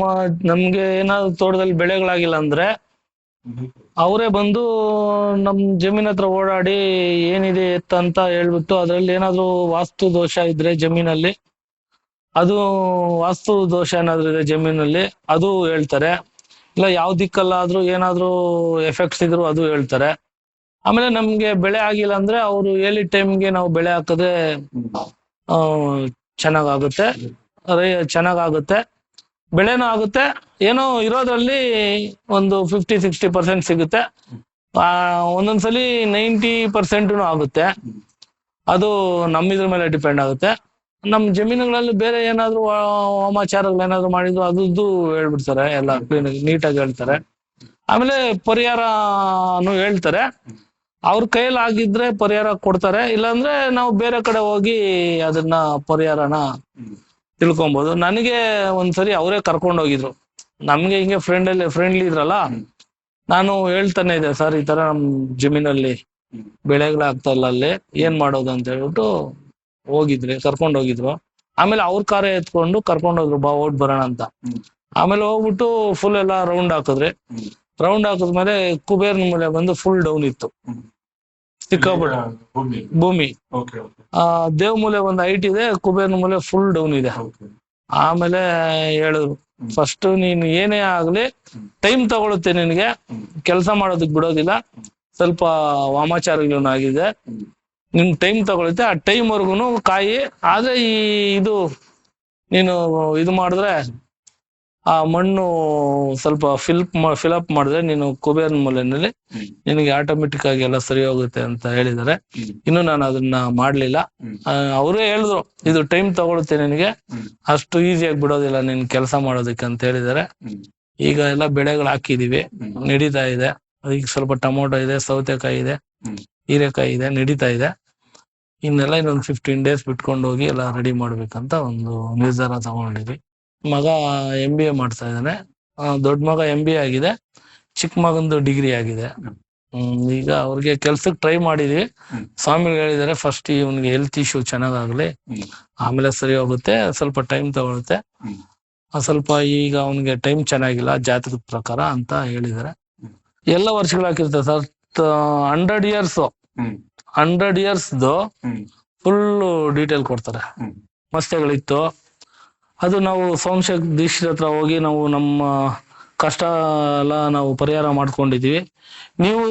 ನಮ್ಮ ನಮ್ಗೆ ಏನಾದ್ರು ತೋಟದಲ್ಲಿ ಬೆಳೆಗಳಾಗಿಲ್ಲ ಅಂದ್ರೆ ಅವರೇ ಬಂದು ನಮ್ ಜಮೀನ್ ಹತ್ರ ಓಡಾಡಿ ಏನಿದೆ ಎತ್ತ ಅಂತ ಹೇಳ್ಬಿಟ್ಟು ಅದ್ರಲ್ಲಿ ಏನಾದ್ರು ವಾಸ್ತು ದೋಷ ಇದ್ರೆ ಜಮೀನಲ್ಲಿ, ಅದು ವಾಸ್ತು ದೋಷ ಏನಾದ್ರು ಇದೆ ಜಮೀನಲ್ಲಿ, ಅದು ಹೇಳ್ತಾರೆ. ಇಲ್ಲ ಯಾವ ದಿಕ್ಕಲ್ಲಾದ್ರೂ ಏನಾದ್ರೂ ಎಫೆಕ್ಟ್ಸ್ ಇದ್ರು ಅದು ಹೇಳ್ತಾರೆ. ಆಮೇಲೆ ನಮ್ಗೆ ಬೆಳೆ ಆಗಿಲ್ಲ ಅಂದ್ರೆ ಅವರು ಹೇಳಿದ ಟೈಮ್ಗೆ ನಾವು ಬೆಳೆ ಹಾಕಿದ್ರೆ ಚೆನ್ನಾಗಾಗುತ್ತೆ. ಚೆನ್ನಾಗಾಗುತ್ತೆ. ಬೆಳೆನೂ ಆಗುತ್ತೆ. ಏನೋ ಇರೋದ್ರಲ್ಲಿ ಒಂದು ಫಿಫ್ಟಿ ಸಿಕ್ಸ್ಟಿ ಪರ್ಸೆಂಟ್ ಸಿಗುತ್ತೆ. ಒಂದೊಂದ್ಸಲಿ ನೈಂಟಿ ಪರ್ಸೆಂಟ್ನು ಆಗುತ್ತೆ. ಅದು ನಮ್ಮಿದ್ರ ಮೇಲೆ ಡಿಪೆಂಡ್ ಆಗುತ್ತೆ. ನಮ್ಮ ಜಮೀನುಗಳಲ್ಲಿ ಬೇರೆ ಏನಾದ್ರು ಏನಾದ್ರು ಮಾಡಿದ್ರು ಅದ್ರದ್ದು ಹೇಳ್ಬಿಡ್ತಾರೆ. ಎಲ್ಲ ಕ್ಲೀನ್ ನೀಟಾಗಿ ಹೇಳ್ತಾರೆ. ಆಮೇಲೆ ಪರಿಹಾರನು ಹೇಳ್ತಾರೆ. ಅವ್ರ ಕೈಯಲ್ಲಿ ಆಗಿದ್ರೆ ಪರಿಹಾರ ಕೊಡ್ತಾರೆ. ಇಲ್ಲಾಂದ್ರೆ ನಾವು ಬೇರೆ ಕಡೆ ಹೋಗಿ ಅದನ್ನ ಪರಿಹಾರನ ತಿಳ್ಕೊಬಹುದು ನನಗೆ ಒಂದ್ಸರಿ ಅವರೇ ಕರ್ಕೊಂಡು ಹೋಗಿದ್ರು. ನಮ್ಗೆ ಹಿಂಗೆ ಫ್ರೆಂಡ್ ಅಲ್ಲಿ ಫ್ರೆಂಡ್ಲಿ ಇದ್ರಲ್ಲ? ನಾನು ಹೇಳ್ತಾನೆ ಇದೆ ಸರ್, ಈ ತರ ನಮ್ ಜಮೀನಲ್ಲಿ ಬೆಳೆಗಳಾಗ್ತಾ ಇಲ್ಲ ಅಲ್ಲಿ, ಏನ್ ಮಾಡೋದು? ಅಂತ ಹೇಳ್ಬಿಟ್ಟು ಹೋಗಿದ್ರಿ, ಕರ್ಕೊಂಡು ಹೋಗಿದ್ರು. ಆಮೇಲೆ ಅವ್ರ ಕಾರ ಎತ್ಕೊಂಡು ಕರ್ಕೊಂಡು ಹೋದ್ರು, ಬಾ ಓಟ್ ಬರೋಣ ಅಂತ. ಆಮೇಲೆ ಹೋಗ್ಬಿಟ್ಟು ಫುಲ್ ಎಲ್ಲ ರೌಂಡ್ ಹಾಕಿದ್ರಿ. ರೌಂಡ್ ಹಾಕಿದ್ಮೇಲೆ ಕುಬೇರ್ನ ಮೇಲೆ ಬಂದು ಫುಲ್ ಡೌನ್ ಇತ್ತು. ಸಿಕ್ಕಾಬಿಟ್ಟು ಭೂಮಿ. ದೇವ್ ಮೂಲೆ ಒಂದು ಹೈಟ್ ಇದೆ ಕುಬೇರ್ ಮೂಲೆ ಫುಲ್ ಡೌನ್ ಇದೆ. ಆಮೇಲೆ ಹೇಳಿದ್ರು. ಫಸ್ಟ್ ನೀನು ಏನೇ ಆಗ್ಲಿ ಟೈಮ್ ತಗೊಳುತ್ತೆ ನಿನಗೆ ಕೆಲಸ ಮಾಡೋದಕ್ ಬಿಡೋದಿಲ್ಲ ಸ್ವಲ್ಪ ವಾಮಾಚಾರಗಳನ್ನಾಗಿದೆ. ನಿನ್ ಟೈಮ್ ತಗೊಳುತ್ತೆ ಆ ಟೈಮ್ ವರ್ಗುನು ಕಾಯಿ ಆದ್ರೆ ಈ ಇದು ನೀನು ಇದು ಮಾಡಿದ್ರೆ ಆ ಮಣ್ಣು ಸ್ವಲ್ಪ ಫಿಲ್ಪ್ ಫಿಲಪ್ ಮಾಡಿದ್ರೆ ನೀನು ಕುಬೇರ್ ಮೂಲೆನಲ್ಲಿ. ನಿನಗೆ ಆಟೋಮೆಟಿಕ್ ಆಗಿ ಎಲ್ಲ ಸರಿ ಹೋಗುತ್ತೆ ಅಂತ ಹೇಳಿದ್ದಾರೆ ಇನ್ನು ನಾನು ಅದನ್ನ ಮಾಡ್ಲಿಲ್ಲ. ಅವರೇ ಹೇಳಿದ್ರು ಇದು ಟೈಮ್ ತಗೊಳುತ್ತೆ ನಿನಗೆ. ಅಷ್ಟು ಈಸಿಯಾಗಿ ಬಿಡೋದಿಲ್ಲ ನೀನ್ ಕೆಲಸ ಮಾಡೋದಕ್ಕೆ ಅಂತ ಹೇಳಿದ್ದಾರೆ ಈಗ ಎಲ್ಲ ಬೆಳೆಗಳು ಹಾಕಿದೀವಿ. ನಡೀತಾ ಇದೆ ಈಗ ಸ್ವಲ್ಪ ಟೊಮೊಟೊ ಇದೆ ಸೌತೆಕಾಯಿ ಇದೆ. ಹೀರೆಕಾಯಿ ಇದೆ ನಡೀತಾ ಇದೆ ಇನ್ನೆಲ್ಲ ಇನ್ನೊಂದು ಫಿಫ್ಟೀನ್ ಡೇಸ್ ಬಿಟ್ಕೊಂಡು ಹೋಗಿ ಎಲ್ಲ ರೆಡಿ ಮಾಡ್ಬೇಕಂತ ಒಂದು ನಿರ್ಧಾರ ತಗೊಂಡಿದ್ವಿ ಮಗ ಎಂ ಬಿ ಎ ಮಾಡ್ತಾ ಇದ್ದಾನೆ. ದೊಡ್ಡ ಮಗ ಎಂ ಬಿ ಎ ಆಗಿದೆ. ಚಿಕ್ಕ ಮಗಂದು ಡಿಗ್ರಿ ಆಗಿದೆ. ಹ್ಮ್. ಈಗ ಅವ್ರಿಗೆ ಕೆಲ್ಸಕ್ಕೆ ಟ್ರೈ ಮಾಡಿದ್ವಿ. ಸ್ವಾಮಿ ಹೇಳಿದಾರೆ ಫಸ್ಟ್ ಇವನ್ಗೆ ಹೆಲ್ತ್ ಇಶ್ಯೂ ಚೆನ್ನಾಗಾಗ್ಲಿ. ಆಮೇಲೆ ಸರಿ ಹೋಗುತ್ತೆ ಸ್ವಲ್ಪ ಟೈಮ್ ತಗೊಳುತ್ತೆ. ಸ್ವಲ್ಪ ಈಗ ಅವನಿಗೆ ಟೈಮ್ ಚೆನ್ನಾಗಿಲ್ಲ ಜಾತಕದ ಪ್ರಕಾರ ಅಂತ ಹೇಳಿದಾರೆ ಎಲ್ಲ ವರ್ಷಗಳು ಹಾಕಿರ್ತಾರೆ ಸರ್. Hundred years. ಹಂಡ್ರೆಡ್ ಇಯರ್ಸ್ದು ಫುಲ್ ಡೀಟೇಲ್ ಕೊಡ್ತಾರೆ. ಹ್ಮ್. ಅದು ನಾವು ಸೋಮಶೇಖರ್ ದೀಕ್ಷಿತ್ ಹತ್ರ ಹೋಗಿ ನಾವು ನಮ್ಮ ಕಷ್ಟ ಎಲ್ಲ ನಾವು ಪರಿಹಾರ ಮಾಡ್ಕೊಂಡಿದೀವಿ ನೀವು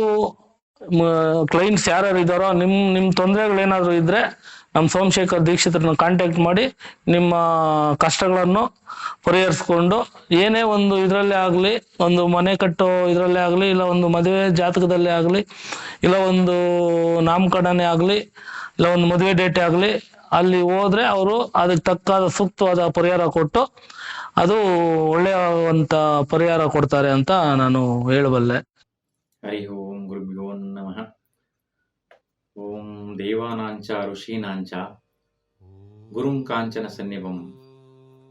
ಕ್ಲೈಂಟ್ಸ್ ಯಾರ್ಯಾರು ಇದ್ದಾರೋ ನಿಮ್ ನಿಮ್ ತೊಂದರೆಗಳೇನಾದ್ರು ಇದ್ರೆ ನಮ್ಮ ಸೋಮಶೇಖರ್ ದೀಕ್ಷಿತ್ರನ್ನ ಕಾಂಟ್ಯಾಕ್ಟ್ ಮಾಡಿ ನಿಮ್ಮ ಕಷ್ಟಗಳನ್ನು ಪರಿಹರಿಸ್ಕೊಂಡು ಏನೇ ಒಂದು ಇದರಲ್ಲೇ ಆಗಲಿ, ಒಂದು ಮನೆ ಕಟ್ಟೋ ಇದರಲ್ಲೇ ಆಗಲಿ, ಇಲ್ಲ ಒಂದು ಮದುವೆ ಜಾತಕದಲ್ಲೇ ಆಗಲಿ, ಇಲ್ಲ ಒಂದು ನಾಮಕರಣನೇ ಆಗಲಿ, ಇಲ್ಲ ಒಂದು ಮದುವೆ ಡೇಟೇ ಆಗಲಿ ಅಲ್ಲಿ ಹೋದ್ರೆ ಅವರು ಅದಕ್ಕೆ ತಕ್ಕಾದ ಸೂಕ್ತವಾದ ಪರಿಹಾರ ಕೊಟ್ಟು ಅದು ಒಳ್ಳೆಯವಂತ ಪರಿಹಾರ ಕೊಡ್ತಾರೆ ಅಂತ ನಾನು ಹೇಳಬಲ್ಲೆ. ಹರಿ ಓಂ ಗುರುಭ್ಯೋ ನಮಃ. ಓಂ ದೇವಾನಾಂಚ ಋಷೀನಾಂಚ. ಗುರುಂ ಕಾಂಚನ ಸನ್ನಿಭಂ.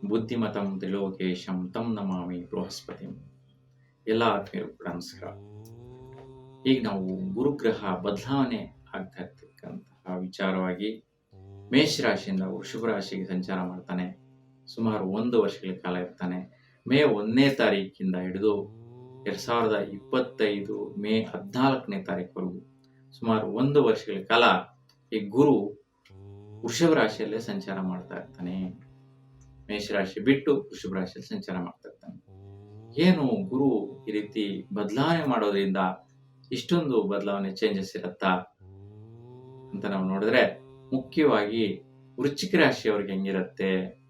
ಬುದ್ಧಿಮತಂ ತ್ರಿಲೋಕೇಶಂ, ತಂ ನಮಾಮಿ ಬೃಹಸ್ಪತಿಂ. ಎಲ್ಲ ಆತ್ಮೀಯರು ಕೂಡ ನಮಸ್ಕಾರ. ಈಗ ನಾವು ಗುರುಗ್ರಹ ಬದಲಾವಣೆ ಆಗ್ತಾ ಇರ್ತಕ್ಕಂತಹ ವಿಚಾರವಾಗಿ ಮೇಷ ರಾಶಿಯಿಂದ ವೃಷಭ ರಾಶಿಗೆ ಸಂಚಾರ ಮಾಡ್ತಾನೆ. ಸುಮಾರು ಒಂದು ವರ್ಷಗಳ ಕಾಲ ಇರ್ತಾನೆ. ಮೇ ಒಂದನೇ ತಾರೀಕಿಂದ ಹಿಡಿದು ಎರಡ್ ಸಾವಿರದ ಇಪ್ಪತ್ತೈದು ಮೇ ಹದಿನಾಲ್ಕನೇ ತಾರೀಕುವರೆಗೂ ಸುಮಾರು ಒಂದು ವರ್ಷಗಳ ಕಾಲ ಈ ಗುರು ವೃಷಭ ರಾಶಿಯಲ್ಲೇ ಸಂಚಾರ ಮಾಡ್ತಾ ಇರ್ತಾನೆ. ಮೇಷರಾಶಿ ಬಿಟ್ಟು ವೃಷಭ ರಾಶಿಯಲ್ಲಿ ಸಂಚಾರ ಮಾಡ್ತಾ ಇರ್ತಾನೆ. ಏನು ಗುರು ಈ ರೀತಿ ಬದಲಾವಣೆ ಮಾಡೋದ್ರಿಂದ ಇಷ್ಟೊಂದು ಬದಲಾವಣೆ ಚೇಂಜಸ್ ಇರತ್ತಾ ಅಂತ ನಾವು ನೋಡಿದ್ರೆ ಮುಖ್ಯವಾಗಿ ವೃಶ್ಚಿಕ ರಾಶಿಯವ್ರಿಗೆ ಹೆಂಗಿರುತ್ತೆ?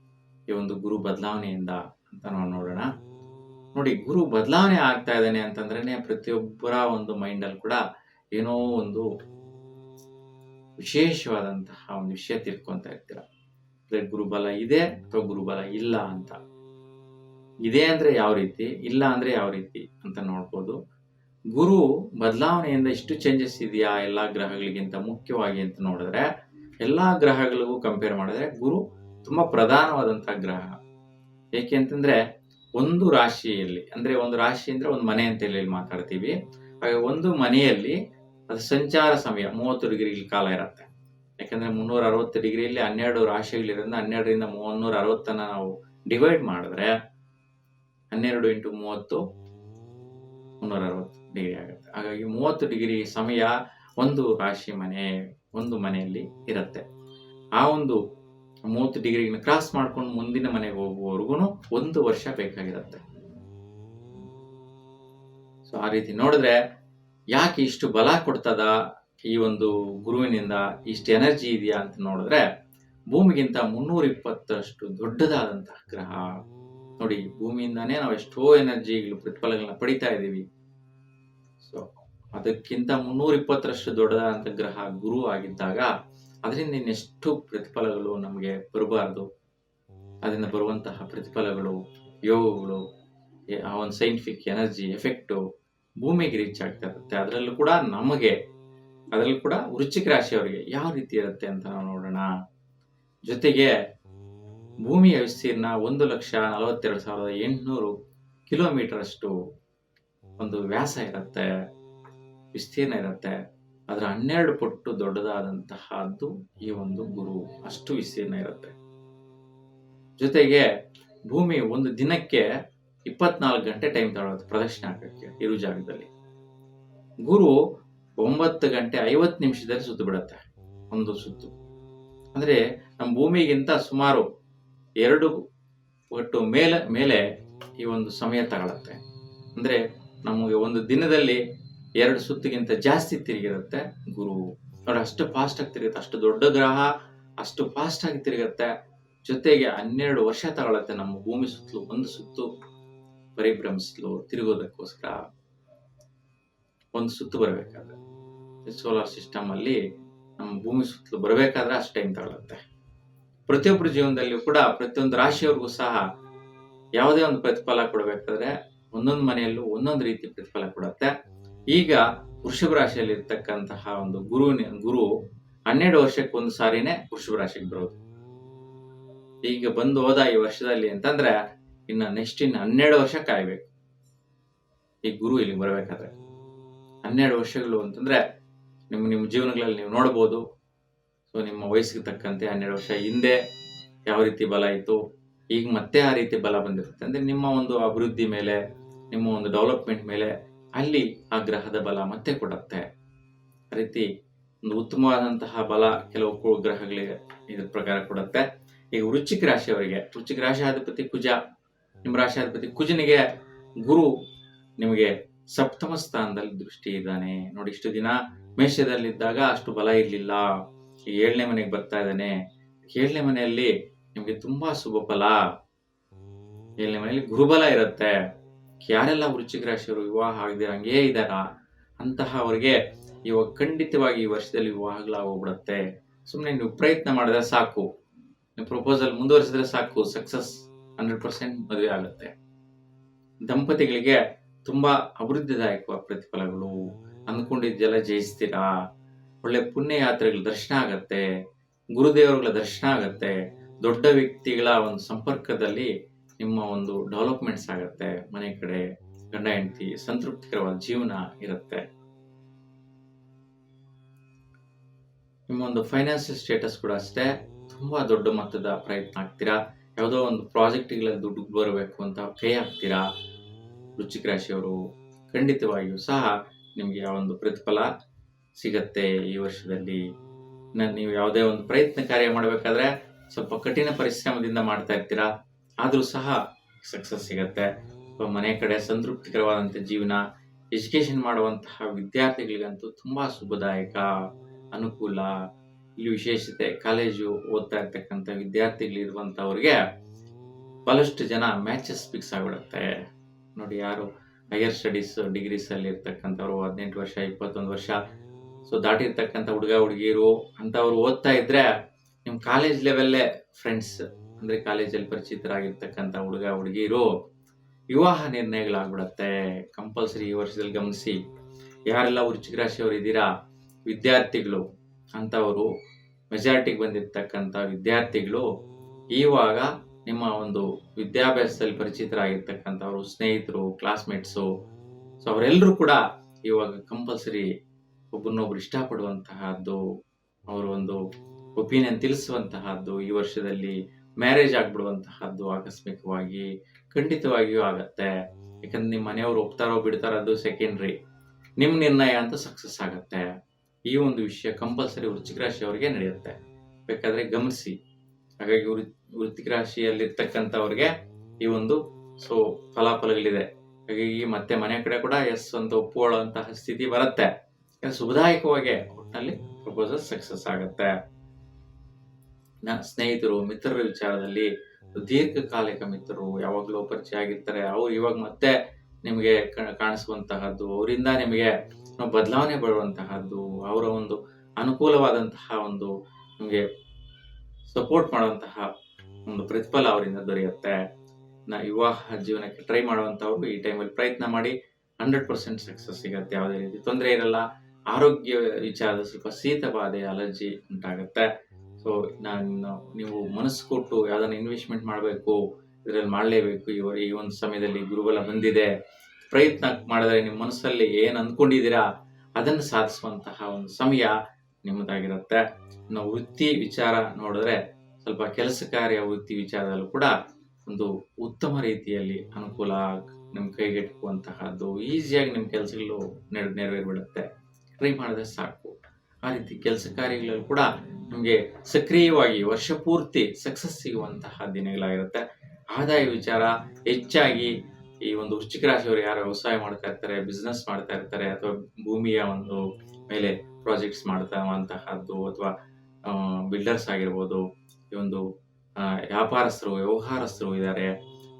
ಈ ಒಂದು ಗುರು ಬದಲಾವಣೆಯಿಂದ ಅಂತ ನಾವು ನೋಡೋಣ. ನೋಡಿ, ಗುರು ಬದಲಾವಣೆ ಆಗ್ತಾ ಇದ್ದಾನೆ ಅಂತಂದ್ರೆ ಪ್ರತಿಯೊಬ್ಬರ ಒಂದು ಮೈಂಡಲ್ಲಿ ಕೂಡ ಏನೋ ಒಂದು ವಿಶೇಷವಾದಂತಹ ಒಂದು ವಿಷಯ ತಿಳ್ಕೊಂತ ಇರ್ತೀರ. ಅಂದ್ರೆ ಗುರುಬಲ ಇದೆ ಅಥವಾ ಗುರುಬಲ ಇಲ್ಲ ಅಂತ. ಇದೆ ಅಂದ್ರೆ ಯಾವ ರೀತಿ? ಇಲ್ಲ ಅಂದ್ರೆ ಯಾವ ರೀತಿ ಅಂತ ನೋಡ್ಬೋದು. ಗುರು ಬದಲಾವಣೆಯಿಂದ ಇಷ್ಟು ಚೇಂಜಸ್ ಇದೆಯಾ? ಎಲ್ಲಾ ಗ್ರಹಗಳಿಗಿಂತ ಮುಖ್ಯವಾಗಿ ಅಂತ ನೋಡಿದ್ರೆ ಎಲ್ಲಾ ಗ್ರಹಗಳಿಗೂ ಕಂಪೇರ್ ಮಾಡಿದ್ರೆ ಗುರು ತುಂಬಾ ಪ್ರಧಾನವಾದಂಥ ಗ್ರಹ. ಏಕೆ ಅಂತಂದ್ರೆ ಒಂದು ರಾಶಿಯಲ್ಲಿ, ಅಂದ್ರೆ ಒಂದು ರಾಶಿ ಅಂದ್ರೆ ಒಂದು ಮನೆ ಅಂತ ಹೇಳಿ ಮಾತಾಡ್ತೀವಿ. ಹಾಗೆ ಒಂದು ಮನೆಯಲ್ಲಿ ಅದು ಸಂಚಾರ ಸಮಯ ಮೂವತ್ತು ಡಿಗ್ರಿ ಕಾಲ ಇರುತ್ತೆ. ಯಾಕಂದ್ರೆ ಮುನ್ನೂರ ಅರವತ್ತು ಡಿಗ್ರಿಯಲ್ಲಿ ಹನ್ನೆರಡು ರಾಶಿಗಳಿರೋದ್ರಿಂದ ಹನ್ನೆರಡರಿಂದ ಮುನ್ನೂರ ಅರವತ್ತನ್ನ ನಾವು ಡಿವೈಡ್ ಮಾಡಿದ್ರೆ ಹನ್ನೆರಡು ಇಂಟು ಮೂವತ್ತು ಮುನ್ನೂರ ಅರವತ್ತು ಡಿಗ್ರಿ ಆಗುತ್ತೆ. ಹಾಗಾಗಿ ಮೂವತ್ತು ಡಿಗ್ರಿ ಸಮಯ ಒಂದು ರಾಶಿ ಮನೆ. ಒಂದು ಮನೆಯಲ್ಲಿ ಇರುತ್ತೆ. ಆ ಒಂದು ಮೂವತ್ತು ಡಿಗ್ರಿನ ಕ್ರಾಸ್ ಮಾಡ್ಕೊಂಡು ಮುಂದಿನ ಮನೆಗೆ ಹೋಗುವವರೆಗೂ ಒಂದು ವರ್ಷ ಬೇಕಾಗಿರುತ್ತೆ. ಸೊ ಆ ರೀತಿ ನೋಡಿದ್ರೆ ಯಾಕೆ ಇಷ್ಟು ಬಲ ಕೊಡ್ತದ ಈ ಒಂದು ಗುರುವಿನಿಂದ, ಇಷ್ಟು ಎನರ್ಜಿ ಇದೆಯಾ ಅಂತ ನೋಡಿದ್ರೆ ಭೂಮಿಗಿಂತ ಮುನ್ನೂರ ಇಪ್ಪತ್ತಷ್ಟು ದೊಡ್ಡದಾದಂತಹ ಗ್ರಹ. ನೋಡಿ, ಭೂಮಿಯಿಂದಾನೇ ನಾವು ಎಷ್ಟೋ ಎನರ್ಜಿಗಳು, ಪ್ರತಿಫಲಗಳನ್ನ ಪಡಿತಾ ಇದ್ದೀವಿ. ಅದಕ್ಕಿಂತ ಮುನ್ನೂರ ಇಪ್ಪತ್ತರಷ್ಟು ದೊಡ್ಡದಾದಂಥ ಗ್ರಹ ಗುರು ಆಗಿದ್ದಾಗ ಅದರಿಂದ ಇನ್ನೆಷ್ಟು ಪ್ರತಿಫಲಗಳು ನಮಗೆ ಬರಬಾರ್ದು. ಅದರಿಂದ ಬರುವಂತಹ ಪ್ರತಿಫಲಗಳು, ಯೋಗಗಳು ಆ ಒಂದು ಸೈಂಟಿಫಿಕ್ ಎನರ್ಜಿ ಎಫೆಕ್ಟು ಭೂಮಿಗೆ ರೀಚ್ ಆಗ್ತಾ ಇರುತ್ತೆ. ಅದರಲ್ಲೂ ಕೂಡ ನಮಗೆ, ಅದರಲ್ಲೂ ಕೂಡ ವೃಶ್ಚಿಕ ರಾಶಿಯವರಿಗೆ ಯಾವ ರೀತಿ ಇರುತ್ತೆ ಅಂತ ನಾವು ನೋಡೋಣ. ಜೊತೆಗೆ ಭೂಮಿಯ ವಿಸ್ತೀರ್ಣ ಒಂದು ಲಕ್ಷ ನಲವತ್ತೆರಡು ಸಾವಿರದ ಎಂಟುನೂರು ಕಿಲೋಮೀಟರ್ ಅಷ್ಟು ಒಂದು ವ್ಯಾಸ ಇರುತ್ತೆ. ವಿಸ್ತೀರ್ಣ ಇರುತ್ತೆ. ಅದರ ಹನ್ನೆರಡು ಪಟ್ಟು ದೊಡ್ಡದಾದಂತಹದ್ದು ಈ ಒಂದು ಗುರು ಅಷ್ಟು ವಿಸ್ತೀರ್ಣ ಇರುತ್ತೆ. ಜೊತೆಗೆ ಭೂಮಿ ಒಂದು ದಿನಕ್ಕೆ ಇಪ್ಪತ್ನಾಲ್ಕು ಗಂಟೆ ಟೈಮ್ ತಗೊಳುತ್ತೆ ಪ್ರದಕ್ಷಿಣೆ ಹಾಕಕ್ಕೆ ಇರು ಜಾಗದಲ್ಲಿ. ಗುರು ಒಂಬತ್ತು ಗಂಟೆ ಐವತ್ತು ನಿಮಿಷದಲ್ಲಿ ಸುತ್ತು ಬಿಡುತ್ತೆ ಒಂದು ಸುತ್ತು. ಅಂದ್ರೆ ನಮ್ಮ ಭೂಮಿಗಿಂತ ಸುಮಾರು ಎರಡು ಒಟ್ಟು ಮೇಲೆ ಮೇಲೆ ಈ ಒಂದು ಸಮಯ ತಗೊಳತ್ತೆ. ಅಂದ್ರೆ ನಮಗೆ ಒಂದು ದಿನದಲ್ಲಿ ಎರಡು ಸುತ್ತಿಗಿಂತ ಜಾಸ್ತಿ ತಿರುಗಿರುತ್ತೆ ಗುರು. ನೋಡಿ ಅಷ್ಟು ಫಾಸ್ಟ್ ಆಗಿ ತಿರುಗುತ್ತೆ, ಅಷ್ಟು ದೊಡ್ಡ ಗ್ರಹ, ಅಷ್ಟು ಫಾಸ್ಟ್ ಆಗಿ ತಿರುಗುತ್ತೆ. ಜೊತೆಗೆ ಹನ್ನೆರಡು ವರ್ಷ ತಗೊಳತ್ತೆ ನಮ್ಮ ಭೂಮಿ ಸುತ್ತಲೂ, ಒಂದು ಸುತ್ತು ಪರಿಭ್ರಮಿಸಲು ತಿರುಗೋದಕ್ಕೋಸ್ಕರ. ಒಂದು ಸುತ್ತು ಬರಬೇಕಾದ್ರೆ. ಸೋಲಾರ್ ಸಿಸ್ಟಮ್ ಅಲ್ಲಿ ನಮ್ಮ ಭೂಮಿ ಸುತ್ತಲೂ ಬರಬೇಕಾದ್ರೆ ಅಷ್ಟು ಟೈಮ್ ತಗೊಳುತ್ತೆ. ಪ್ರತಿಯೊಬ್ಬರ ಜೀವನದಲ್ಲಿಯೂ ಕೂಡ ಪ್ರತಿಯೊಂದು ರಾಶಿಯವ್ರಿಗೂ ಸಹ ಯಾವುದೇ ಒಂದು ಪ್ರತಿಫಲ ಕೊಡಬೇಕಾದ್ರೆ ಒಂದೊಂದು ಮನೆಯಲ್ಲೂ ಒಂದೊಂದು ರೀತಿ ಪ್ರತಿಫಲ ಕೊಡುತ್ತೆ. ಈಗ ವೃಷಭ ರಾಶಿಯಲ್ಲಿ ಇರ್ತಕ್ಕಂತಹ ಒಂದು ಗುರು ಗುರು ಹನ್ನೆರಡು ವರ್ಷಕ್ಕೆ ಒಂದು ಸಾರಿನೇ ವೃಷಭ ರಾಶಿಗೆ ಬರೋದು. ಈಗ ಬಂದು ಹೋದ ಈ ವರ್ಷದಲ್ಲಿ ಅಂತಂದ್ರೆ ಇನ್ನ ನೆಕ್ಸ್ಟ್ ಇನ್ನು ಹನ್ನೆರಡು ವರ್ಷ ಕಾಯ್ಬೇಕು. ಈ ಗುರು ಇಲ್ಲಿ ಬರಬೇಕಾದ್ರೆ. ಹನ್ನೆರಡು ವರ್ಷಗಳು ಅಂತಂದ್ರೆ ನಿಮ್ಮ ನಿಮ್ಮ ಜೀವನಗಳಲ್ಲಿ ನೀವು ನೋಡ್ಬೋದು. ಸೊ ನಿಮ್ಮ ವಯಸ್ಸಿಗೆ ತಕ್ಕಂತೆ ಹನ್ನೆರಡು ವರ್ಷ ಹಿಂದೆ ಯಾವ ರೀತಿ ಬಲ ಇತ್ತು, ಈಗ ಮತ್ತೆ ಆ ರೀತಿ ಬಲ ಬಂದಿರುತ್ತೆ. ಅಂದ್ರೆ ನಿಮ್ಮ ಒಂದು ಅಭಿವೃದ್ಧಿ ಮೇಲೆ, ನಿಮ್ಮ ಒಂದು ಡೆವಲಪ್ಮೆಂಟ್ ಮೇಲೆ ಅಲ್ಲಿ ಆ ಗ್ರಹದ ಬಲ ಮತ್ತೆ ಕೊಡುತ್ತೆ. ರೀತಿ ಒಂದು ಉತ್ತಮವಾದಂತಹ ಬಲ ಕೆಲವು ಗ್ರಹಗಳಿಗೆ ಇದ್ರ ಪ್ರಕಾರ ಕೊಡುತ್ತೆ. ಈಗ ವೃಶ್ಚಿಕ ರಾಶಿಯವರಿಗೆ, ವೃಶ್ಚಿಕ ರಾಶಿಯಾಧಿಪತಿ ಕುಜ, ನಿಮ್ಮ ರಾಶಿಯಾಧಿಪತಿ ಕುಜನಿಗೆ ಗುರು ನಿಮಗೆ ಸಪ್ತಮ ಸ್ಥಾನದಲ್ಲಿ ದೃಷ್ಟಿ ಇದ್ದಾನೆ. ನೋಡಿ, ಇಷ್ಟು ದಿನ ಮೇಷದಲ್ಲಿದ್ದಾಗ ಅಷ್ಟು ಬಲ ಇರಲಿಲ್ಲ. ಏಳನೇ ಮನೆಗೆ ಬರ್ತಾ ಇದ್ದಾನೆ. ಏಳನೇ ಮನೆಯಲ್ಲಿ ನಿಮಗೆ ತುಂಬಾ ಶುಭ ಫಲ. ಏಳನೇ ಮನೆಯಲ್ಲಿ ಗುರುಬಲ ಇರುತ್ತೆ. ಯಾರೆಲ್ಲ ವೃಶ್ಚಿಕ ರಾಶಿಯವರು ವಿವಾಹ ಆಗದೆ ಹಂಗೇ ಇದ್ದಾರಾ ಅಂತಹ ಅವರಿಗೆ ಇವಾಗ ಖಂಡಿತವಾಗಿ ಈ ವರ್ಷದಲ್ಲಿ ವಿವಾಹಗಳಾಗೋಗ್ಬಿಡುತ್ತೆ ಸುಮ್ಮನೆ ನೀವು ಪ್ರಯತ್ನ ಮಾಡಿದ್ರೆ ಸಾಕು. ನೀವು ಪ್ರಪೋಸಲ್ ಮುಂದುವರಿಸಿದ್ರೆ ಸಾಕು. ಸಕ್ಸಸ್ ಹಂಡ್ರೆಡ್ ಪರ್ಸೆಂಟ್ ಮದುವೆ ಆಗುತ್ತೆ. ದಂಪತಿಗಳಿಗೆ ತುಂಬಾ ಅಭಿವೃದ್ಧಿದಾಯಕವಾದ ಪ್ರತಿಫಲಗಳು. ಅಂದ್ಕೊಂಡಿದ್ದೆಲ್ಲ ಜಯಿಸ್ತೀರಾ? ಒಳ್ಳೆ ಪುಣ್ಯ ಯಾತ್ರೆಗಳ ದರ್ಶನ ಆಗತ್ತೆ. ಗುರುದೇವರುಗಳ ದರ್ಶನ ಆಗತ್ತೆ. ದೊಡ್ಡ ವ್ಯಕ್ತಿಗಳ ಒಂದು ಸಂಪರ್ಕದಲ್ಲಿ ನಿಮ್ಮ ಒಂದು ಡೆವಲಪ್ಮೆಂಟ್ಸ್ ಆಗುತ್ತೆ, ಮನೆ ಕಡೆ, ಗಂಡ, ಹೆಂಡತಿ, ಸಂತೃಪ್ತಿಕರವಾದ ಜೀವನ ಇರುತ್ತೆ. ನಿಮ್ಮ ಒಂದು ಫೈನಾನ್ಷಿಯಲ್ ಸ್ಟೇಟಸ್ ಕೂಡ ಅಷ್ಟೇ, ತುಂಬಾ ದೊಡ್ಡ ಮೊತ್ತದ ಪ್ರಯತ್ನ ಆಗ್ತೀರಾ? ಯಾವುದೋ ಒಂದು ಪ್ರಾಜೆಕ್ಟ್ಗಳಲ್ಲಿ ದುಡ್ಡು ಬರಬೇಕು ಅಂತ ಕೈ ಹಾಕ್ತೀರಾ? ವೃಶ್ಚಿಕ ರಾಶಿಯವರು ಖಂಡಿತವಾಗಿಯೂ ಸಹ ನಿಮಗೆ ಆ ಒಂದು ಪ್ರತಿಫಲ ಸಿಗತ್ತೆ ಈ ವರ್ಷದಲ್ಲಿ. ನೀವು ಯಾವುದೇ ಒಂದು ಪ್ರಯತ್ನ ಕಾರ್ಯ ಮಾಡಬೇಕಾದ್ರೆ ಸ್ವಲ್ಪ ಕಠಿಣ ಪರಿಶ್ರಮದಿಂದ ಮಾಡ್ತಾ ಇರ್ತೀರಾ? ಆದರೂ ಸಹ ಸಕ್ಸಸ್ ಸಿಗತ್ತೆ. ಅಥವಾ ಮನೆ ಕಡೆ ಸಂತೃಪ್ತಿಕರವಾದಂಥ ಜೀವನ ಎಜುಕೇಷನ್ ಮಾಡುವಂತಹ ವಿದ್ಯಾರ್ಥಿಗಳಿಗಂತೂ ತುಂಬ ಶುಭದಾಯಕ, ಅನುಕೂಲ. ಇಲ್ಲಿ ವಿಶೇಷತೆ ಕಾಲೇಜು ಓದ್ತಾ ಇರ್ತಕ್ಕಂಥ ವಿದ್ಯಾರ್ಥಿಗಳಿರುವಂಥವ್ರಿಗೆ ಬಹಳಷ್ಟು ಜನ ಮ್ಯಾಚಸ್ ಫಿಕ್ಸ್ ಆಗಿಬಿಡುತ್ತೆ. ನೋಡಿ ಯಾರು ಹೈಯರ್ ಸ್ಟಡೀಸ್ ಡಿಗ್ರೀಸ್ ಅಲ್ಲಿ ಇರ್ತಕ್ಕಂಥವ್ರು, ಹದಿನೆಂಟು ವರ್ಷ, ಇಪ್ಪತ್ತೊಂದು ವರ್ಷ. ಸೊ ದಾಟಿರ್ತಕ್ಕಂಥ ಹುಡುಗ ಹುಡುಗಿಯರು ಅಂತವ್ರು ಓದ್ತಾ ಇದ್ರೆ ನಿಮ್ಮ ಕಾಲೇಜ್ ಲೆವೆಲ್ಲೇ ಫ್ರೆಂಡ್ಸ್ ಅಂದ್ರೆ ಕಾಲೇಜಲ್ಲಿ ಪರಿಚಿತರಾಗಿರ್ತಕ್ಕಂಥ ಹುಡುಗ ಹುಡುಗಿರು ವಿವಾಹ ನಿರ್ಣಯಗಳಾಗ್ಬಿಡತ್ತೆ. ಕಂಪಲ್ಸರಿ ಈ ವರ್ಷದಲ್ಲಿ ಗಮನಿಸಿ. ಯಾರೆಲ್ಲ ವೃಶ್ಚಿಕ ರಾಶಿಯವರು ಇದ್ದೀರಾ? ವಿದ್ಯಾರ್ಥಿಗಳು ಅಂತವರು, ಮೆಜಾರಿಟಿಗೆ ಬಂದಿರ್ತಕ್ಕಂತ ವಿದ್ಯಾರ್ಥಿಗಳು ಇವಾಗ ನಿಮ್ಮ ಒಂದು ವಿದ್ಯಾಭ್ಯಾಸದಲ್ಲಿ ಪರಿಚಿತರಾಗಿರ್ತಕ್ಕಂಥವ್ರು, ಸ್ನೇಹಿತರು ಕ್ಲಾಸ್ಮೇಟ್ಸು ಸೊ ಅವರೆಲ್ಲರೂ ಕೂಡ ಇವಾಗ ಕಂಪಲ್ಸರಿ ಒಬ್ಬರನ್ನೊಬ್ರು ಇಷ್ಟಪಡುವಂತಹದ್ದು, ಅವರು ಒಂದು ಒಪಿನಿಯನ್ ತಿಳಿಸುವಂತಹದ್ದು ಈ ವರ್ಷದಲ್ಲಿ ಮ್ಯಾರೇಜ್ ಆಗ್ಬಿಡುವಂತಹದ್ದು ಆಕಸ್ಮಿಕವಾಗಿ, ಖಂಡಿತವಾಗಿಯೂ ಆಗತ್ತೆ. ಯಾಕಂದ್ರೆ ನಿಮ್ಮ ಮನೆಯವರು ಒಪ್ತಾರೋ ಬಿಡ್ತಾರೋ ಅದು ಸೆಕೆಂಡ್ರಿ ನಿಮ್ಮ ನಿರ್ಣಯ ಅಂತ ಸಕ್ಸಸ್ ಆಗತ್ತೆ. ಈ ಒಂದು ವಿಷಯ ಕಂಪಲ್ಸರಿ ವೃಶ್ಚಿಕ ರಾಶಿಯವರಿಗೆ ನಡೆಯುತ್ತೆ. ಬೇಕಾದ್ರೆ ಗಮನಿಸಿ. ಹಾಗಾಗಿ ವೃತ್ತಿಕ ರಾಶಿಯಲ್ಲಿರ್ತಕ್ಕಂಥವ್ರಿಗೆ ಈ ಒಂದು ಸೊ ಫಲಾಫಲಗಳಿದೆ. ಹಾಗಾಗಿ ಮತ್ತೆ ಮನೆ ಕಡೆ ಕೂಡ ಎಸ್ ಅಂತ ಒಪ್ಪಿಕೊಳ್ಳುವಂತಹ ಸ್ಥಿತಿ ಬರುತ್ತೆ. ಸುಭದಾಯಕವಾಗಿ ಒಟ್ಟಿನಲ್ಲಿ ಪ್ರಪೋಸಲ್ ಸಕ್ಸಸ್ ಆಗತ್ತೆ. ಸ್ನೇಹಿತರು ಮಿತ್ರರ ವಿಚಾರದಲ್ಲಿ ದೀರ್ಘಕಾಲಿಕ ಮಿತ್ರರು ಯಾವಾಗಲೂ ಪರಿಚಯ ಆಗಿರ್ತಾರೆ ಅವ್ರು ಇವಾಗ ಮತ್ತೆ ನಿಮಗೆ ಕಾಣಿಸುವಂತಹದ್ದು ಅವರಿಂದ ನಿಮಗೆ ಬದಲಾವಣೆ ಬರುವಂತಹದ್ದು ಅವರ ಒಂದು ಅನುಕೂಲವಾದಂತಹ ಒಂದು ನಿಮಗೆ ಸಪೋರ್ಟ್ ಮಾಡುವಂತಹ ಒಂದು ಪ್ರತಿಫಲ ಅವರಿಂದ ದೊರೆಯುತ್ತೆ. ನಾ ವಿವಾಹ ಜೀವನಕ್ಕೆ ಟ್ರೈ ಮಾಡುವಂಥವ್ರು ಈ ಟೈಮಲ್ಲಿ ಪ್ರಯತ್ನ ಮಾಡಿ ಹಂಡ್ರೆಡ್ ಪರ್ಸೆಂಟ್ ಸಕ್ಸಸ್ ಸಿಗತ್ತೆ. ಯಾವುದೇ ರೀತಿ ತೊಂದರೆ ಇರಲ್ಲ. ಆರೋಗ್ಯ ವಿಚಾರದ ಸ್ವಲ್ಪ ಶೀತ ಬಾಧೆ ಅಲರ್ಜಿ ಉಂಟಾಗುತ್ತೆ. ಸೊ ನಾನು, ನೀವು ಮನಸ್ಸು ಕೊಟ್ಟು ಯಾವ್ದನ್ನ ಇನ್ವೆಸ್ಟ್ಮೆಂಟ್ ಮಾಡಬೇಕು, ಇದರಲ್ಲಿ ಮಾಡಲೇಬೇಕು. ಈ ಈ ಒಂದು ಸಮಯದಲ್ಲಿ ಗುರುಬಲ ಬಂದಿದೆ. ಪ್ರಯತ್ನ ಮಾಡಿದ್ರೆ ನಿಮ್ಮ ಮನಸ್ಸಲ್ಲಿ ಏನು ಅಂದ್ಕೊಂಡಿದ್ದೀರಾ, ಅದನ್ನು ಸಾಧಿಸುವಂತಹ ಒಂದು ಸಮಯ ನಿಮ್ಮದಾಗಿರುತ್ತೆ. ನಾವು ವೃತ್ತಿ ವಿಚಾರ ನೋಡಿದ್ರೆ ಸ್ವಲ್ಪ ಕೆಲಸ ಕಾರ್ಯ ವೃತ್ತಿ ವಿಚಾರದಲ್ಲೂ ಕೂಡ ಒಂದು ಉತ್ತಮ ರೀತಿಯಲ್ಲಿ ಅನುಕೂಲ ನಿಮ್ಮ ಕೈಗೆಟುಕುವಂತಹದ್ದು. ಈಸಿಯಾಗಿ ನಿಮ್ಮ ಕೆಲಸಗಳು ನೆರ, ನೆರವೇರಿಬಿಡುತ್ತೆ. ಟ್ರೈ ಮಾಡಿದ್ರೆ ಸಾಕು. ಆ ರೀತಿ ಕೆಲಸ ಕಾರ್ಯಗಳಲ್ಲೂ ಕೂಡ ನಿಮಗೆ ಸಕ್ರಿಯವಾಗಿ ವರ್ಷ ಪೂರ್ತಿ ಸಕ್ಸಸ್ ಸಿಗುವಂತಹ ದಿನಗಳಾಗಿರುತ್ತೆ. ಆದಾಯ ವಿಚಾರ, ಹೆಚ್ಚಾಗಿ ಈ ಒಂದು ವೃಶ್ಚಿಕ ರಾಶಿಯವರು ಯಾರು ವ್ಯವಸಾಯ ಮಾಡ್ತಾ ಇರ್ತಾರೆ ಬಿಸ್ನೆಸ್ ಮಾಡ್ತಾ ಇರ್ತಾರೆ, ಅಥವಾ ಭೂಮಿಯ ಒಂದು ಮೇಲೆ ಪ್ರಾಜೆಕ್ಟ್ಸ್ ಮಾಡ್ತಾ ಇರುವಂತಹದ್ದು, ಅಥವಾ ಬಿಲ್ಡರ್ಸ್ ಆಗಿರ್ಬೋದು, ಈ ಒಂದು ವ್ಯಾಪಾರಸ್ಥರು, ವ್ಯವಹಾರಸ್ಥರು ಇದ್ದಾರೆ.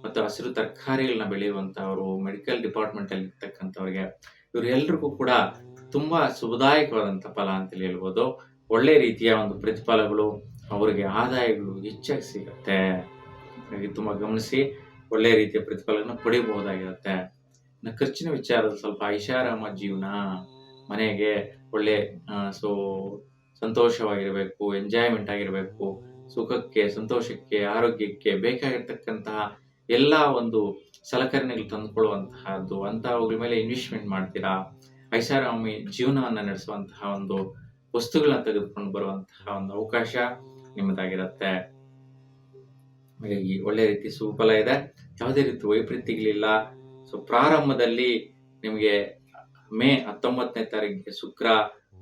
ಮತ್ತು ಹಸಿರು ತರಕಾರಿಗಳನ್ನ ಬೆಳೆಯುವಂತಹವರು ಮೆಡಿಕಲ್ ಡಿಪಾರ್ಟ್ಮೆಂಟ್ ಅಲ್ಲಿ ಇರ್ತಕ್ಕಂಥವ್ರಿಗೆ ಇವರೆಲ್ಲರಿಗೂ ಕೂಡ ತುಂಬಾ ಶುಭದಾಯಕವಾದಂಥ ಫಲ ಅಂತೇಳಿ ಹೇಳ್ಬೋದು. ಒಳ್ಳೆ ರೀತಿಯ ಒಂದು ಪ್ರತಿಫಲಗಳು ಅವರಿಗೆ ಆದಾಯಗಳು ಹೆಚ್ಚಾಗಿ ಸಿಗುತ್ತೆ. ಹಾಗಾಗಿ ತುಂಬಾ ಗಮನಿಸಿ ಒಳ್ಳೆ ರೀತಿಯ ಪ್ರತಿಫಲಗಳನ್ನ ಪಡೆಯಬಹುದಾಗಿರುತ್ತೆ. ಇನ್ನು ಖರ್ಚಿನ ವಿಚಾರದಲ್ಲಿ ಸ್ವಲ್ಪ ಐಷಾರಾಮ ಜೀವನ, ಮನೆಗೆ ಒಳ್ಳೆ ಸೊ, ಸಂತೋಷವಾಗಿರಬೇಕು ಎಂಜಾಯ್ಮೆಂಟ್ ಆಗಿರಬೇಕು, ಸುಖಕ್ಕೆ, ಸಂತೋಷಕ್ಕೆ, ಆರೋಗ್ಯಕ್ಕೆ ಬೇಕಾಗಿರ್ತಕ್ಕಂತಹ ಎಲ್ಲ ಒಂದು ಸಲಕರಣೆಗಳು ತಂದುಕೊಳ್ಳುವಂತಹದ್ದು ಅಂತಹವುಗಳ ಮೇಲೆ ಇನ್ವೆಸ್ಟ್ಮೆಂಟ್ ಮಾಡ್ತೀರಾ? ಐಷಾರಾಮಿ ಜೀವನವನ್ನ ನಡೆಸುವಂತಹ ಒಂದು ವಸ್ತುಗಳನ್ನ ತೆಗೆದುಕೊಂಡು ಬರುವಂತಹ ಒಂದು ಅವಕಾಶ ನಿಮ್ಮದಾಗಿರುತ್ತೆ. ಹಾಗಾಗಿ ಒಳ್ಳೆ ರೀತಿ ಸುಫಲ ಇದೆ. ಯಾವುದೇ ರೀತಿ ವೈಪರೀತ್ಯಗಳಿಲ್ಲ. ಸೊ ಪ್ರಾರಂಭದಲ್ಲಿ ನಿಮಗೆ ಮೇ ಹತ್ತೊಂಬತ್ತನೇ ತಾರೀಕಿಗೆ ಶುಕ್ರ,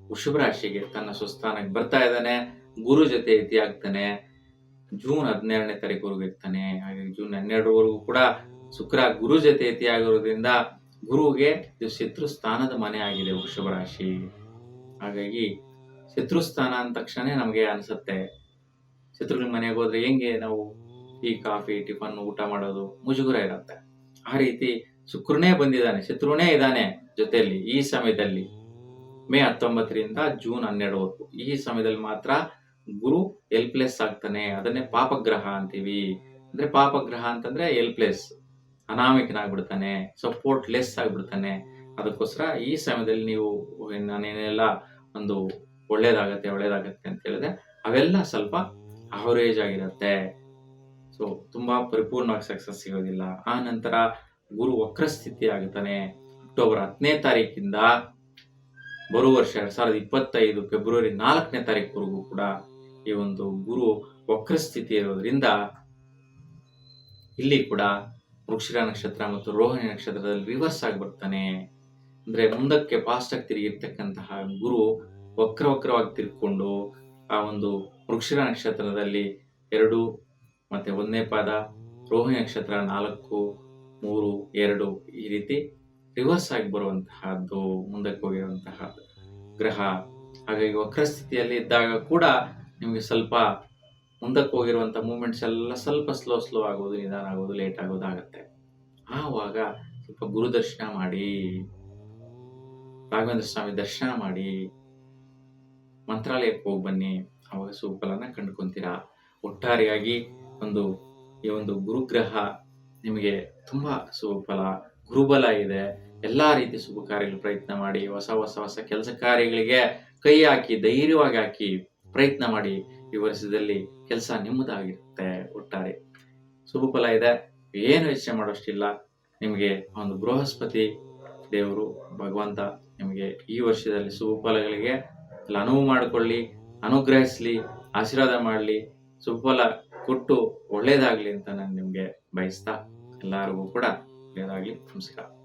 ವೃಷಭ ರಾಶಿಗೆ ತನ್ನ ಸ್ವಸ್ಥಾನಕ್ಕೆ ಬರ್ತಾ ಇದ್ದಾನೆ. ಗುರು ಜೊತೆ ಇತಿ ಆಗ್ತಾನೆ ಜೂನ್ ಹದಿನೇಳನೇ ತಾರೀಕುವರೆಗೂ ಇರ್ತಾನೆ. ಹಾಗಾಗಿ ಜೂನ್ ಹನ್ನೆರಡರವರೆಗೂ ಕೂಡ ಶುಕ್ರ, ಗುರು ಜೊತೆ ಇತಿ ಆಗಿರೋದ್ರಿಂದ ಗುರುವಿಗೆ ಇದು ಶತ್ರು ಸ್ಥಾನದ ಮನೆ ಆಗಿದೆ ವೃಷಭ ರಾಶಿ. ಹಾಗಾಗಿ ಶತ್ರು ಸ್ಥಾನ ಅಂದ ತಕ್ಷಣ ನಮಗೆ ಅನಿಸುತ್ತೆ. ಶತ್ರುಗಳ ಮನೆಗೆ ಹೋದ್ರೆ ಹೆಂಗೆ ನಾವು ಈ ಕಾಫಿ, ಟಿಫನ್, ಊಟ ಮಾಡೋದು? ಮುಜುಗುರ ಇರುತ್ತೆ. ಆ ರೀತಿ ಶುಕ್ರನೇ ಬಂದಿದ್ದಾನೆ, ಶತ್ರುನೇ ಇದ್ದಾನೆ ಜೊತೆಯಲ್ಲಿ ಈ ಸಮಯದಲ್ಲಿ. ಮೇ ಹತ್ತೊಂಬತ್ತರಿಂದ ಜೂನ್ ಹನ್ನೆರಡು ಈ ಸಮಯದಲ್ಲಿ ಮಾತ್ರ ಗುರು ಎಲ್ಪ್ಲೆಸ್ ಆಗ್ತಾನೆ. ಅದನ್ನೇ ಪಾಪಗ್ರಹ ಅಂತೀವಿ. ಅಂದ್ರೆ ಪಾಪಗ್ರಹ ಅಂತಂದ್ರೆ ಎಲ್ಪ್ಲೆಸ್ ಅನಾಮಿಕನಾಗ್ಬಿಡ್ತಾನೆ ಸಪೋರ್ಟ್ ಲೆಸ್ ಆಗ್ಬಿಡ್ತಾನೆ. ಅದಕ್ಕೋಸ್ಕರ ಈ ಸಮಯದಲ್ಲಿ ನೀವು ನಾನೇನೆಲ್ಲ ಒಂದು ಒಳ್ಳೇದಾಗತ್ತೆ ಒಳ್ಳೇದಾಗತ್ತೆ ಅಂತ ಹೇಳಿದ್ರೆ ಅವೆಲ್ಲ ಸ್ವಲ್ಪ ಅವರೇಜ್ ಆಗಿರುತ್ತೆ. ಸೊ ತುಂಬಾ ಪರಿಪೂರ್ಣವಾಗಿ ಸಕ್ಸಸ್ ಸಿಗೋದಿಲ್ಲ. ಆ ನಂತರ ಗುರು ವಕ್ರ ಸ್ಥಿತಿ ಆಗುತ್ತಾನೆ ಅಕ್ಟೋಬರ್ ಹತ್ತನೇ ತಾರೀಕಿಂದ ಬರುವ ವರ್ಷ ಎರಡ್ ಸಾವಿರದ ಇಪ್ಪತ್ತೈದು ಫೆಬ್ರವರಿ ನಾಲ್ಕನೇ ತಾರೀಕುವರೆಗೂ ಕೂಡ ಈ ಒಂದು ಗುರು ವಕ್ರ ಸ್ಥಿತಿ ಇರೋದ್ರಿಂದ ಇಲ್ಲಿ ಕೂಡ ವೃಕ್ಷಿರ ನಕ್ಷತ್ರ ಮತ್ತು ರೋಹಿಣಿ ನಕ್ಷತ್ರದಲ್ಲಿ ರಿವರ್ಸ್ ಆಗಿ ಬರ್ತಾನೆ. ಅಂದ್ರೆ ಮುಂದಕ್ಕೆ ಫಾಸ್ಟ್ ಆಗಿ ತಿರುಗಿರ್ತಕ್ಕಂತಹ ಗುರು ವಕ್ರ ವಕ್ರವಾಗಿ ತಿರ್ಕೊಂಡು ಆ ಒಂದು ವೃಕ್ಷರ ನಕ್ಷತ್ರದಲ್ಲಿ ಎರಡು ಮತ್ತೆ ಒಂದನೇ ಪಾದ ರೋಹಿಣಿ ನಕ್ಷತ್ರ ನಾಲ್ಕು, ಮೂರು, ಎರಡು ಈ ರೀತಿ ರಿವರ್ಸ್ ಆಗಿ ಬರುವಂತಹದ್ದು, ಮುಂದಕ್ಕೆ ಹೋಗಿರುವಂತಹ ಗ್ರಹ. ಹಾಗಾಗಿ ವಕ್ರ ಸ್ಥಿತಿಯಲ್ಲಿ ಇದ್ದಾಗ ಕೂಡ ನಿಮಗೆ ಸ್ವಲ್ಪ ಮುಂದಕ್ಕೆ ಹೋಗಿರುವಂತಹ ಮೂಮೆಂಟ್ಸ್ ಎಲ್ಲ ಸ್ವಲ್ಪ ಸ್ಲೋ ಸ್ಲೋ ಆಗೋದು, ನಿಧಾನ ಆಗೋದು ಲೇಟ್ ಆಗೋದು ಆಗತ್ತೆ. ಆವಾಗ ಸ್ವಲ್ಪ ಗುರು ದರ್ಶನ ಮಾಡಿ, ರಾಘವೇಂದ್ರ ಸ್ವಾಮಿ ದರ್ಶನ ಮಾಡಿ ಮಂತ್ರಾಲಯಕ್ಕೆ ಹೋಗಿ ಬನ್ನಿ. ಅವಾಗ ಸುಫಲನ ಕಂಡುಕೊಂತೀರಾ? ಒಟ್ಟಾರೆಯಾಗಿ ಒಂದು, ಈ ಒಂದು ಗುರುಗ್ರಹ ನಿಮಗೆ ತುಂಬಾ ಸುಫಲ, ಗುರುಬಲ ಇದೆ. ಎಲ್ಲಾ ರೀತಿ ಶುಭ ಕಾರ್ಯಗಳು ಪ್ರಯತ್ನ ಮಾಡಿ, ಹೊಸ ಹೊಸ ಹೊಸ ಕೆಲಸ ಕಾರ್ಯಗಳಿಗೆ ಕೈ ಹಾಕಿ, ಧೈರ್ಯವಾಗಿ ಹಾಕಿ ಪ್ರಯತ್ನ ಮಾಡಿ, ಈ ವರ್ಷದಲ್ಲಿ ಕೆಲಸ ನಿಮ್ಮದಾಗಿರುತ್ತೆ ಒಟ್ಟಾರೆ. ಶುಭ ಫಲ ಇದೆ. ಏನು ಯೋಚನೆ ಮಾಡೋಷ್ಟಿಲ್ಲ. ನಿಮಗೆ ಒಂದು ಬೃಹಸ್ಪತಿ ದೇವರು, ಭಗವಂತ ನಿಮಗೆ ಈ ವರ್ಷದಲ್ಲಿ ಶುಭ ಫಲಗಳಿಗೆ ಅನುವು ಮಾಡಿಕೊಳ್ಳಿ, ಅನುಗ್ರಹಿಸಲಿ, ಆಶೀರ್ವಾದ ಮಾಡಲಿ, ಸುಫಲ ಕೊಟ್ಟು ಒಳ್ಳೇದಾಗ್ಲಿ ಅಂತ ನಾನು ನಿಮ್ಗೆ ಬಯಸ್ತಾ ಎಲ್ಲರಿಗೂ ಕೂಡ ಒಳ್ಳೇದಾಗ್ಲಿ. ನಮಸ್ಕಾರ.